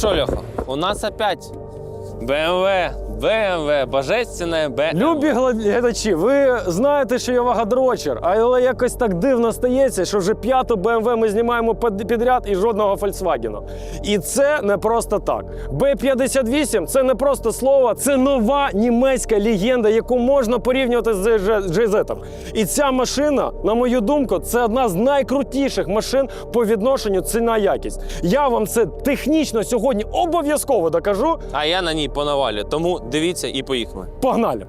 что, Леха, у нас опять BMW, BMW, божественная BMW. Любі глядачі, ви знаєте, що я вагадрочер, але якось так дивно стається, що вже п'яту BMW ми знімаємо підряд і жодного Volkswagen. І це не просто так. B58 це не просто слово, це нова німецька легенда, яку можна порівнювати з GZ. І ця машина, на мою думку, це одна з найкрутіших машин по відношенню ціна-якість. Я вам це технічно сьогодні обов'язково докажу. А я на ній понавалю, тому дивіться і поїхали. Погнали!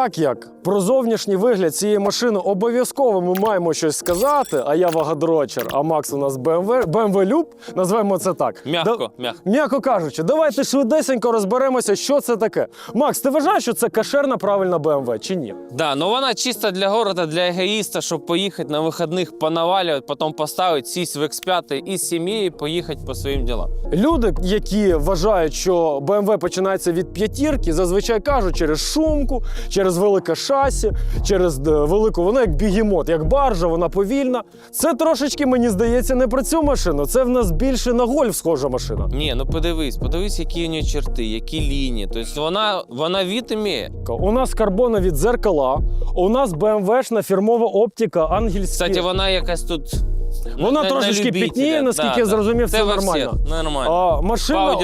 Так як про зовнішній вигляд цієї машини обов'язково ми маємо щось сказати, а я вагадрочер, а Макс у нас BMW, BMW Люб, назвемо це так. М'яко, Да- м'яко. М'яко кажучи, давайте швидесенько розберемося, що це таке. Макс, ти вважаєш, що це кашерна правильна BMW чи ні? Да, но вона чисто для города, для егоїста, щоб поїхати на вихідних понавалювати, потім поставити, сість в X5 і з сім'єю поїхати по своїм ділам. Люди, які вважають, що BMW починається від п'ятірки, зазвичай кажуть через шумку, через велике шасі, через е, велику, вона як бігемот, як баржа, вона повільна. Це трошечки, мені здається, не про цю машину. Це в нас більше на гольф схожа машина. Ні, ну подивись, подивись, які у нього черти, які лінії. Тобто вона, вона від імеє. У нас карбонові дзеркала, у нас BMW-шна фірмова оптика, ангельські. Кстати, вона якась тут. Вона на- на трошечки пітніє, наскільки я зрозумів, це нормально. всіх, Нормально. А, машина,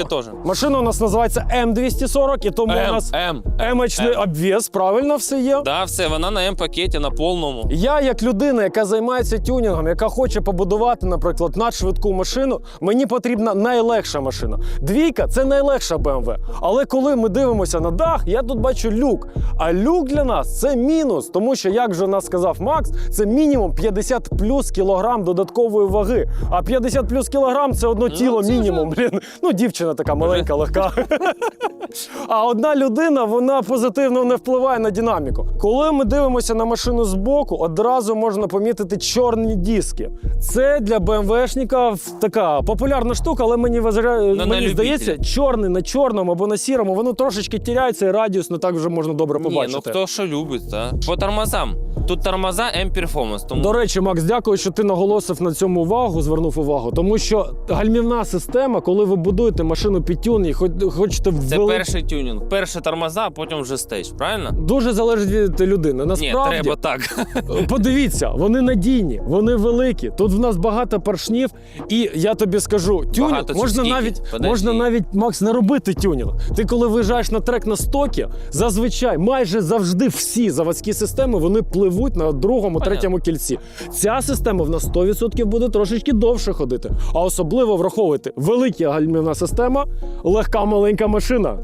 машина у нас називається М240, і тому у нас М. емочний М. обвес, правильно все є. Да, все, вона на М-пакеті, на повному. Я, як людина, яка займається тюнінгом, яка хоче побудувати, наприклад, надшвидку машину, мені потрібна найлегша машина. Двійка це найлегша BMW. Але коли ми дивимося на дах, я тут бачу люк. А люк для нас це мінус, тому що, як вже нас сказав Макс, це мінімум 50 плюс кілограм додаткової ваги. А 50 плюс кілограм це одно тіло мінімум. Блін. Ну, дівчина така маленька, легка. А одна людина вона позитивно не впливає на динаміку. Коли ми дивимося на машину збоку, одразу можна помітити чорні диски. Це для БМВшника така популярна штука, але мені мені здається, чорний на чорному або на сірому, воно трошечки тіряється, і радіус не так вже можна добре Ні, побачити. ну хто що любить, та? По тормозам. Тут тормоза М-перформанс. Тому До речі, Макс, дякую, що ти наголосив на цьому увагу, звернув увагу. Тому що гальмівна система, коли ви будуєте машину під тюнінг, хоч хочете це перший тюнінг. Перші тормоза, а потім вже стейдж, правильно? Дуже залежить від людини. Ні, треба так. Подивіться, вони надійні, вони великі. Тут в нас багато поршнів, і я тобі скажу, тюнінг Багато можна скільки? навіть Подожди. можна навіть Макс не робити тюнінг. Ти коли виїжджаєш на трек на стокі, зазвичай майже завжди всі заводські системи вони пливуть на другому, Понятно. третьому кільці. Ця система в нас 100% буде трошечки довше ходити. А особливо враховуйте велика гальмівна система, легка маленька машина.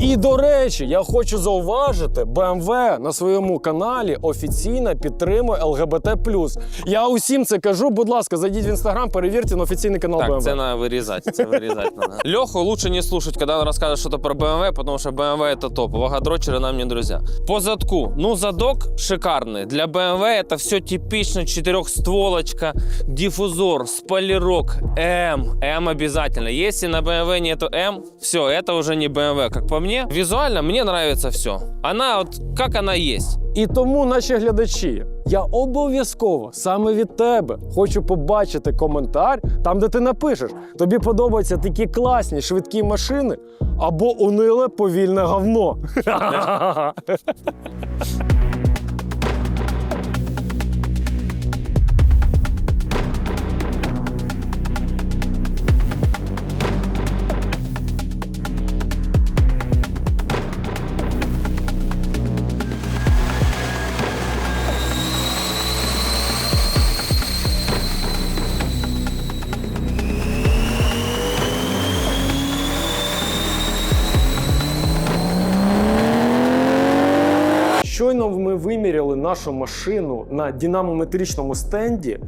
І до речі, я хочу зауважити, BMW на своєму каналі офіційно підтримує ЛГБТ. Я усім це кажу. Будь ласка, зайдіть в інстаграм, перевірте на офіційний канал Так, BMW. це треба вирізати, це вирізати надо. Леху лучше не слушать, когда он рассказывает что-то про BMW, потому что BMW это топ. Вагадрочеры нам не друзья. По задку. Ну, задок шикарный. Для BMW это все типично. Четырехстволочка, диффузор, спойлерок, М. М обязательно. Если на BMW нету М, все, это уже не BMW. Как по мне, визуально мне нравится все. Она вот как она есть. І тому, наші глядачі, я обов'язково саме від тебе хочу побачити коментар, там, де ти напишеш, тобі подобаються такі класні швидкі машини або униле повільне говно. нашу машину на динамометричному стенді.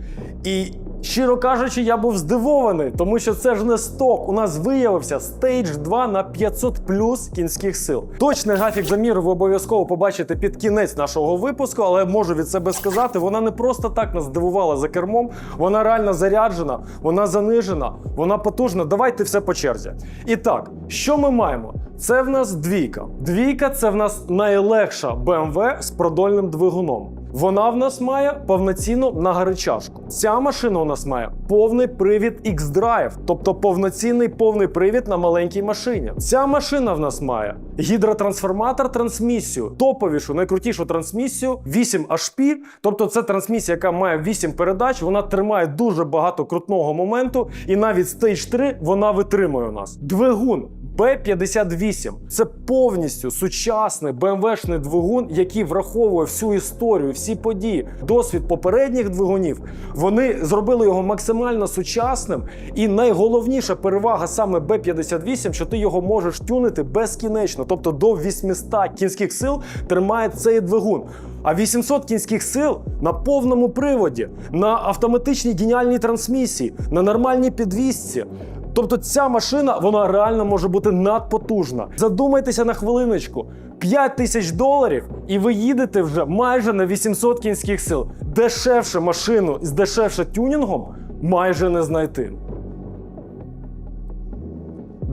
І, щиро кажучи, я був здивований, тому що це ж не сток. У нас виявився Stage 2 на 500 плюс кінських сил. Точний графік заміру ви обов'язково побачите під кінець нашого випуску, але можу від себе сказати, вона не просто так нас здивувала за кермом, вона реально заряджена, вона занижена, вона потужна. Давайте все по черзі. І так, що ми маємо? Це в нас двійка. Двійка це в нас найлегша BMW з продольним двигуном. Вона в нас має повноцінну нагаричашку. Ця машина у нас має повний привід X-Drive, тобто повноцінний повний привід на маленькій машині. Ця машина в нас має гідротрансформатор трансмісію, топовішу, найкрутішу трансмісію 8 HP, тобто це трансмісія, яка має 8 передач. Вона тримає дуже багато крутного моменту, і навіть Stage 3 вона витримує у нас. Двигун B58 це повністю сучасний BMW-шний двигун, який враховує всю історію, всі події, досвід попередніх двигунів. Вони зробили його максимально сучасним. І найголовніша перевага саме B58, що ти його можеш тюнити безкінечно, тобто до 800 кінських сил тримає цей двигун. А 800 кінських сил на повному приводі, на автоматичній геніальній трансмісії, на нормальній підвісці. Тобто ця машина вона реально може бути надпотужна. Задумайтеся на хвилиночку. 5 тисяч доларів, і ви їдете вже майже на 800 кінських сил. Дешевше машину з дешевше тюнінгом майже не знайти.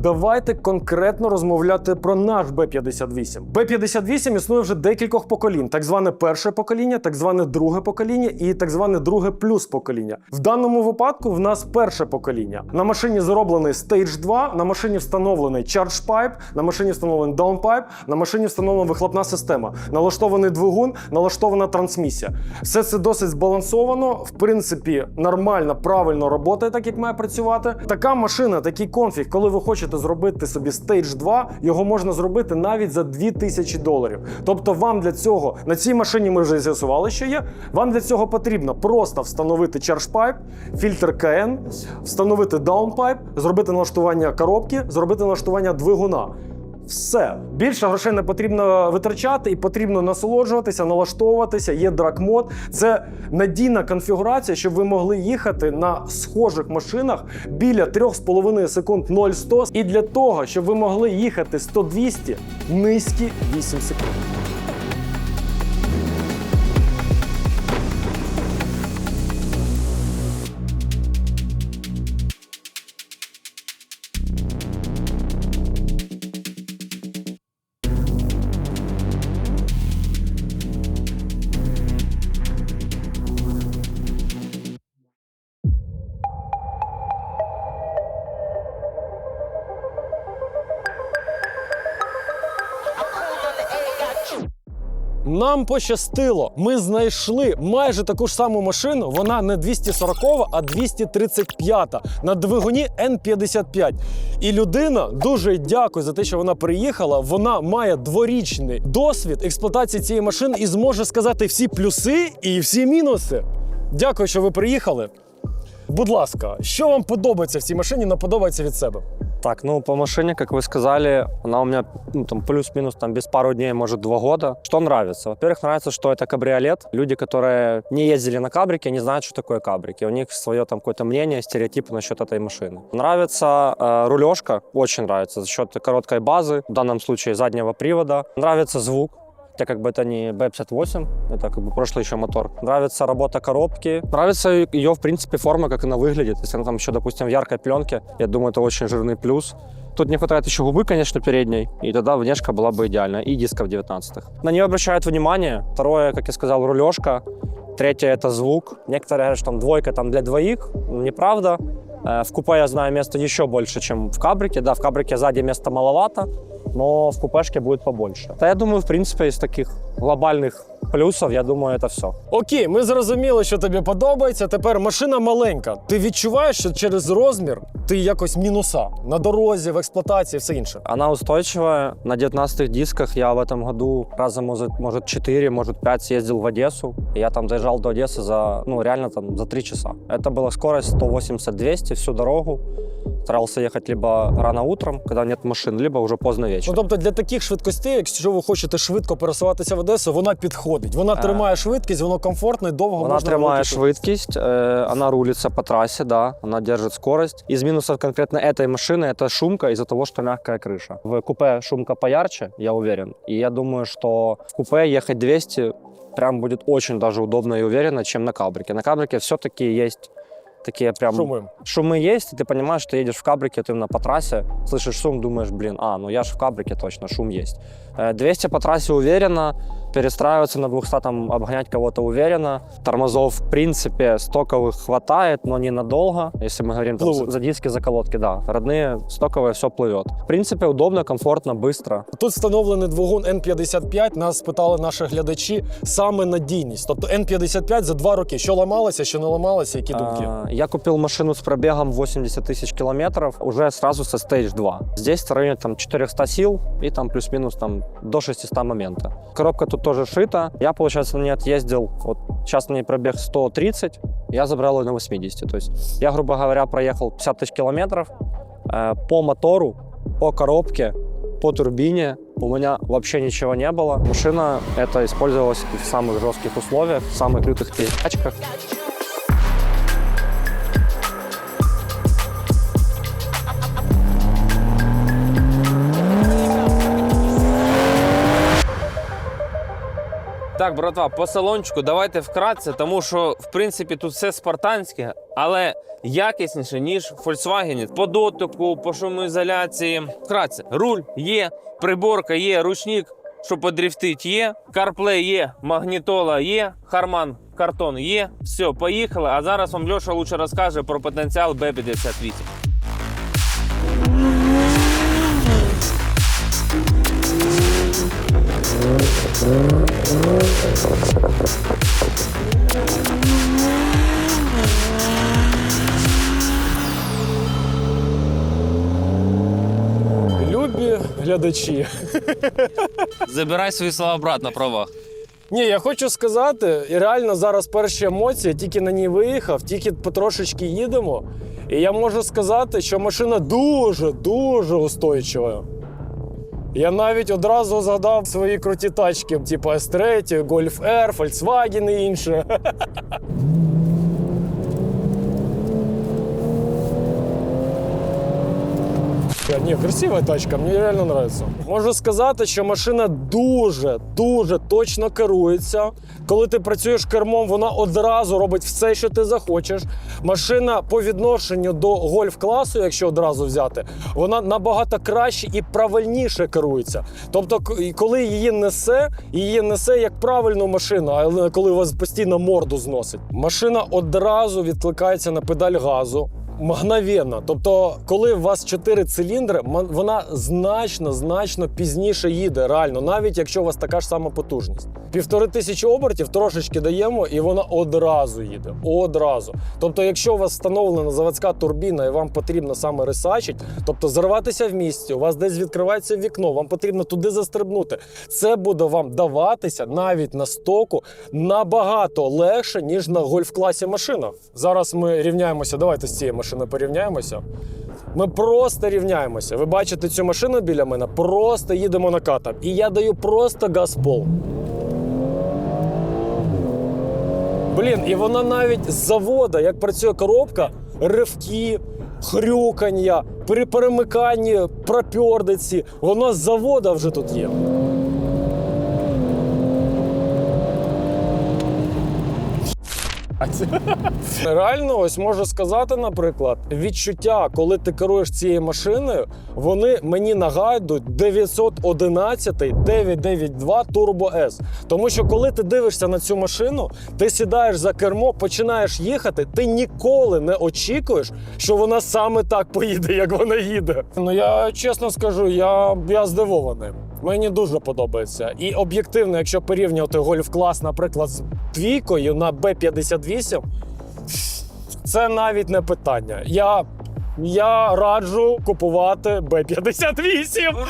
Давайте конкретно розмовляти про наш Б-58. Б-58 існує вже декількох поколінь: так зване перше покоління, так зване друге покоління і так зване друге плюс покоління. В даному випадку в нас перше покоління. На машині зроблений Stage 2, на машині встановлений Charge Pipe, на машині встановлений Downpipe, на машині встановлена вихлопна система, налаштований двигун, налаштована трансмісія. Все це досить збалансовано, в принципі, нормально, правильно роботає, так як має працювати. Така машина, такий конфіг, коли ви хочете зробити собі Stage 2, його можна зробити навіть за 2000 доларів. Тобто, вам для цього на цій машині ми вже з'ясували, що є. Вам для цього потрібно просто встановити Charge Pipe, фільтр КН, встановити Downpipe, зробити налаштування коробки, зробити налаштування двигуна. Все більше грошей не потрібно витрачати, і потрібно насолоджуватися, налаштовуватися. Є драк-мод. Це надійна конфігурація, щоб ви могли їхати на схожих машинах біля 3,5 секунд 0-100. І для того, щоб ви могли їхати 100-200, низькі 8 секунд. Нам пощастило. Ми знайшли майже таку ж саму машину. Вона не 240, а 235 на двигуні N55. І людина дуже дякую за те, що вона приїхала. Вона має дворічний досвід експлуатації цієї машини і зможе сказати всі плюси і всі мінуси. Дякую, що ви приїхали. Будь ласка, що вам подобається в цій машині, не подобається від себе? Так, ну по машине, как вы сказали, она у меня ну, там плюс-минус там без пару дней, может два года. Что нравится? Во-первых, нравится, что это кабриолет. Люди, которые не ездили на кабрике, не знают, что такое кабрики. У них свое там какое-то мнение, стереотипы насчет этой машины. Нравится э, рулежка, очень нравится за счет короткой базы, в данном случае заднего привода. Нравится звук. Хотя как бы это не B58, это как бы прошлый еще мотор. Нравится работа коробки. Нравится ее, в принципе, форма, как она выглядит. Если она там еще, допустим, в яркой пленке, я думаю, это очень жирный плюс. Тут не хватает еще губы, конечно, передней, и тогда внешка была бы идеальна, и дисков 19-х. На нее обращают внимание. Второе, как я сказал, рулежка. Третье — это звук. Некоторые говорят, что там двойка там для двоих. Неправда. Э, В купе я знаю места еще больше, чем в кабрике. Да, в кабрике сзади места маловато, но в купешке будет побольше. Да, я думаю, в принципе, из таких глобальных плюсов, я думаю, это все. Окей, ми зрозуміли, що тобі подобається. Тепер машина маленька. Ти відчуваєш, що через розмір ти якось мінуса на дорозі, в експлуатації, все інше. Она устойчивая. На 19 дисках я в этом году раза, может, может 4, может 5 съездил в Одессу. И я там доезжал до Одессы за, ну, реально там за 3 часа. Это была скорость 180-200 всю дорогу. Старался ехать либо рано утром, когда нет машин, либо уже поздно Ну, вечером. тобто для таких швидкостей, якщо ви хочете швидко пересуватися в Одесу, вона підходить. Вона Е. тримає швидкість, воно комфортно і довго Она можна тримає вилетіти. швидкість, э, она рулится по трассе, да, она держит скорость. Из минусов конкретно этой машины это шумка из-за того, что мягкая крыша. В купе шумка поярче, я уверен. И я думаю, что в купе ехать 200 прям будет очень даже удобно и уверенно, чем на кабрике. На кабрике все-таки есть такие прям Шуми. шумы есть, и ты понимаешь, что едешь в кабрике, ты именно по трассе, слышишь шум, думаешь, блин, а, ну я же в кабрике точно, шум есть. Э, 200 по трассе уверенно, перестраиваться на 200, там, обгонять кого-то уверенно. Тормозов, в принципе, стоковых хватает, но ненадолго. Если мы говорим там, Плывут. за, за диски, за колодки, да. Родные, стоковые, все плывет. В принципе, удобно, комфортно, быстро. Тут встановлений двигун N55. Нас спитали наші глядачі саме надійність. Тобто N55 за два роки. Що ламалося, що не ламалося, які думки? А, Я купил машину с пробегом 80 тысяч километров уже сразу со Stage 2. Здесь в районе там 400 сил и там плюс-минус там до 600 момента. Коробка тут тоже шита. Я, получается, на ней отъездил, вот сейчас ней пробег 130, я забрал ее на 80. То есть я, грубо говоря, проехал 50 тысяч километров э, по мотору, по коробке, по турбине. У меня вообще ничего не было. Машина это использовалась в самых жестких условиях, в самых лютых перекачках. Так, братва, по салончику давайте вкратце, тому що в принципі тут все спартанське, але якісніше, ніж Volkswagen. По дотику, по шумоізоляції. Вкратце, руль є, приборка є, ручник, що подрифтить є, CarPlay є, магнітола є, Харман картон є. Все, поїхали. А зараз вам Льоша лучше розкаже про потенціал B58. Любі глядачі. Забирай свої слова обратно, права. Ні, я хочу сказати, і реально зараз перші емоції, тільки на ній виїхав, тільки потрошечки їдемо. І я можу сказати, що машина дуже, дуже устойчива. Я навіть одразу згадав свої круті тачки, типу S3, Golf R, Volkswagen і інше. Ні, красива тачка, мені реально подобається. Можу сказати, що машина дуже дуже точно керується. Коли ти працюєш кермом, вона одразу робить все, що ти захочеш. Машина по відношенню до гольф-класу, якщо одразу взяти, вона набагато краще і правильніше керується. Тобто, коли її несе, її несе як правильну машину, а коли вас постійно морду зносить. Машина одразу відкликається на педаль газу. Мгновенно. Тобто, коли у вас 4 циліндри, вона значно, значно пізніше їде, реально, навіть якщо у вас така ж сама потужність. Півтори тисячі обертів трошечки даємо, і вона одразу їде. Одразу. Тобто, якщо у вас встановлена заводська турбіна і вам потрібно саме рисачить, тобто зарватися в місці, у вас десь відкривається вікно, вам потрібно туди застрибнути. Це буде вам даватися навіть на стоку набагато легше, ніж на гольф-класі машина. Зараз ми рівняємося. Давайте з цією машиною порівняємося. Ми просто рівняємося. Ви бачите цю машину біля мене, просто їдемо накатом. І я даю просто газ пол. Блін, і вона навіть з завода, як працює коробка, ривки, хрюкання, при перемиканні пропьордиці, воно з завода вже тут є. Реально, ось можу сказати, наприклад, відчуття, коли ти керуєш цією машиною, вони мені нагадують 911 992 Turbo S. Тому що коли ти дивишся на цю машину, ти сідаєш за кермо, починаєш їхати, ти ніколи не очікуєш, що вона саме так поїде, як вона їде. Ну я чесно скажу, я, я здивований. Мені дуже подобається. І об'єктивно, якщо порівнювати гольф-клас, наприклад, з двійкою на Б-58, це навіть не питання. Я, я раджу купувати Б-58.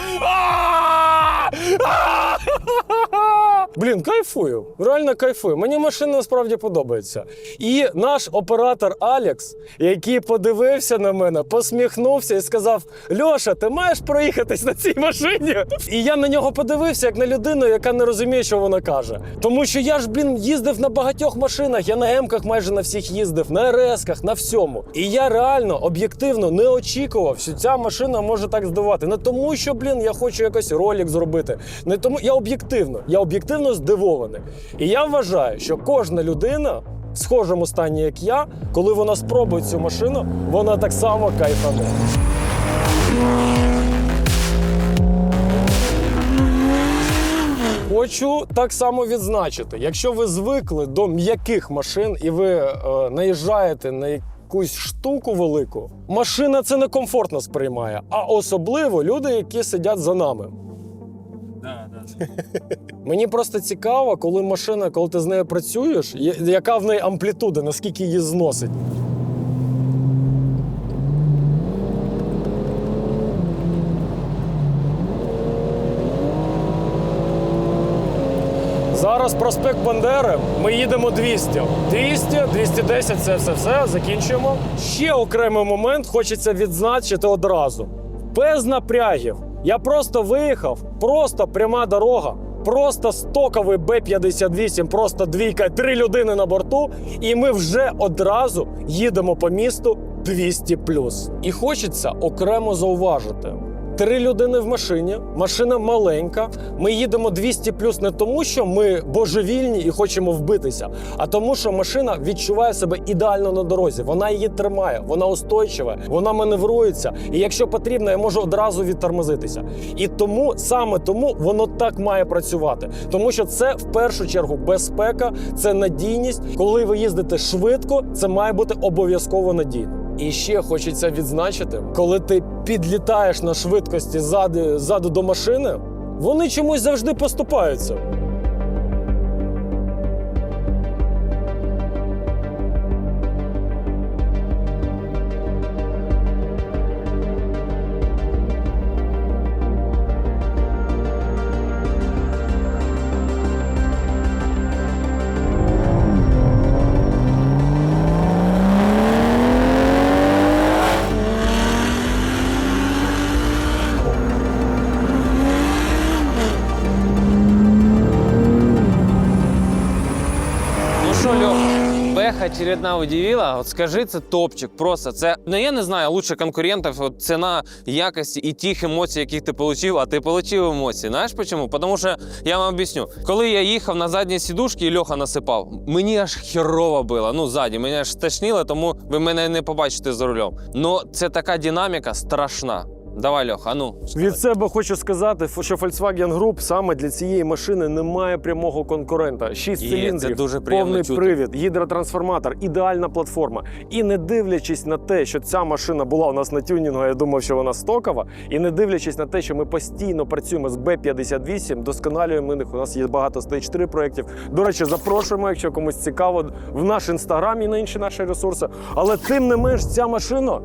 Блін, кайфую. Реально кайфую. Мені машина насправді подобається. І наш оператор Алекс, який подивився на мене, посміхнувся і сказав: Льоша, ти маєш проїхатись на цій машині? І я на нього подивився як на людину, яка не розуміє, що вона каже. Тому що я ж, блін, їздив на багатьох машинах, я на Емках майже на всіх їздив, на РСках, на всьому. І я реально об'єктивно не очікував, що ця машина може так здивувати. Не тому, що, блін, я хочу якось ролик зробити. Не тому я об'єктивно, я об'єктивно здивований. І я вважаю, що кожна людина. В схожому стані, як я, коли вона спробує цю машину, вона так само кайфане. Хочу так само відзначити, якщо ви звикли до м'яких машин і ви е, наїжджаєте на якусь штуку велику, машина це некомфортно сприймає, а особливо люди, які сидять за нами. Мені просто цікаво, коли машина, коли ти з нею працюєш, яка в неї амплітуда, наскільки її зносить. Зараз проспект Бандери. Ми їдемо 200. 200, 210 це все все. Закінчуємо. Ще окремий момент хочеться відзначити одразу. Без напрягів. Я просто виїхав, просто пряма дорога. Просто стоковий Б-58, просто двійка, три людини на борту, і ми вже одразу їдемо по місту 200 І хочеться окремо зауважити: три людини в машині, машина маленька. Ми їдемо 200 плюс не тому, що ми божевільні і хочемо вбитися, а тому, що машина відчуває себе ідеально на дорозі. Вона її тримає, вона устойчива, вона маневрується. І якщо потрібно, я можу одразу відтормозитися. І тому саме тому воно так має працювати, тому що це в першу чергу безпека, це надійність. Коли ви їздите швидко, це має бути обов'язково надійно. І ще хочеться відзначити, коли ти підлітаєш на швидкості ззаду, до машини, вони чомусь завжди поступаються. Очередна удивила. От скажи, це топчик. Просто це ну я не знаю лучше конкурентів. От ціна якості і тих емоцій, яких ти отримав, а ти отримав емоції. Знаєш чому? Тому що я вам об'ясню. Коли я їхав на задній сідушці і Льоха насипав, мені аж херово було. Ну, ззаді, мені аж стошнило, тому ви мене не побачите за рулем. Ну, це така динаміка страшна. Давай, Льоха, ну. Від себе хочу сказати, що Volkswagen Group саме для цієї машини не має прямого конкурента. Шість Є, це циліндрів, дуже повний чути. привід, гідротрансформатор, ідеальна платформа. І не дивлячись на те, що ця машина була у нас на тюнінгу, я думав, що вона стокова. І не дивлячись на те, що ми постійно працюємо з B58, досконалюємо їх. У нас є багато Stage 3 проєктів. До речі, запрошуємо, якщо комусь цікаво, в наш інстаграм і на інші наші ресурси. Але тим не менш, ця машина.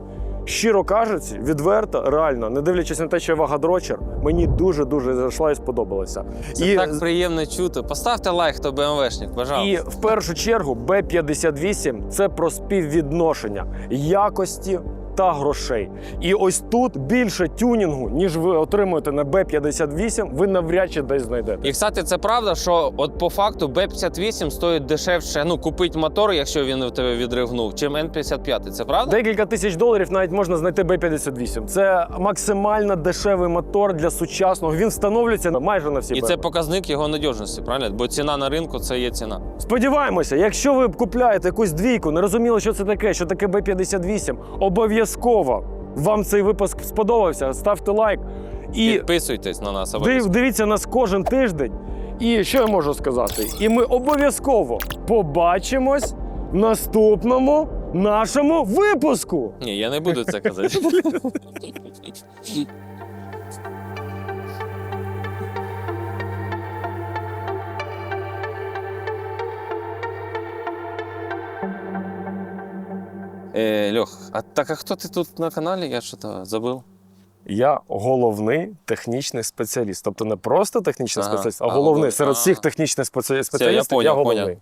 Щиро кажучи, відверто, реально, не дивлячись на те, що я вагадрочер, мені дуже дуже зайшла і сподобалося. Це і, так приємно чути. Поставте лайк, хто БМВшник, пожалуйста. і в першу чергу Б-58 це про співвідношення якості та грошей. І ось тут більше тюнінгу, ніж ви отримуєте на Б-58, ви навряд чи десь знайдете. І кстати, це правда, що от по факту Б-58 стоїть дешевше ну, купити мотор, якщо він у тебе відривнув, чим Н-55. Це правда? Декілька тисяч доларів навіть можна знайти Б-58. Це максимально дешевий мотор для сучасного. Він встановлюється майже на всі І це показник його надіжності, правильно? Бо ціна на ринку це є ціна. Сподіваємося, якщо ви купляєте якусь двійку, не розуміли, що це таке, що таке Б-58, обов'язково вам цей випуск сподобався. Ставте лайк і Підписуйтесь на нас див, обов'язково. дивіться нас кожен тиждень. І що я можу сказати? І ми обов'язково побачимось в наступному нашому випуску. Ні, я не буду це казати. Е, Льох, а так а хто ти тут на каналі? Я що-то забув. Я головний технічний спеціаліст. Тобто не просто технічний Ага, спеціаліст, а а головний головний. серед всіх технічних спеці- спеціалістів. поняв, я головний. поняв.